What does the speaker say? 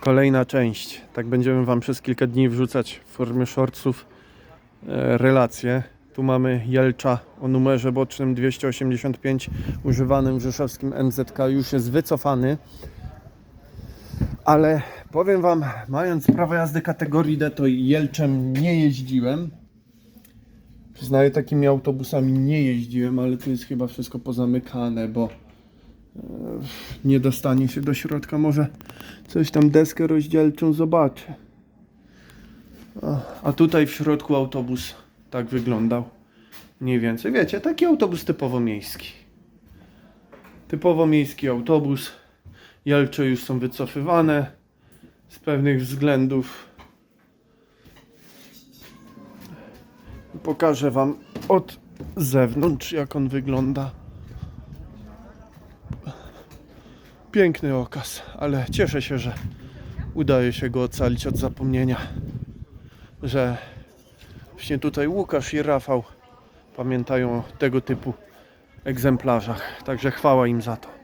Kolejna część. Tak będziemy Wam przez kilka dni wrzucać w formie shortsów e, relacje. Tu mamy Jelcza o numerze bocznym 285 używanym w rzeszowskim NZK. Już jest wycofany. Ale powiem Wam, mając prawo jazdy kategorii D, to Jelczem nie jeździłem. Przyznaję, takimi autobusami nie jeździłem, ale tu jest chyba wszystko pozamykane, bo nie dostanie się do środka. Może coś tam deskę rozdzielczą zobaczę. A, tutaj w środku autobus tak wyglądał. Mniej więcej. Wiecie, taki autobus typowo miejski. Typowo miejski autobus. Jelcze już są wycofywane z pewnych względów. Pokażę Wam od zewnątrz, jak on wygląda. Piękny okaz, ale cieszę się, że udaje się go ocalić od zapomnienia. Że właśnie tutaj Łukasz i Rafał pamiętają o tego typu egzemplarzach. Także chwała im za to.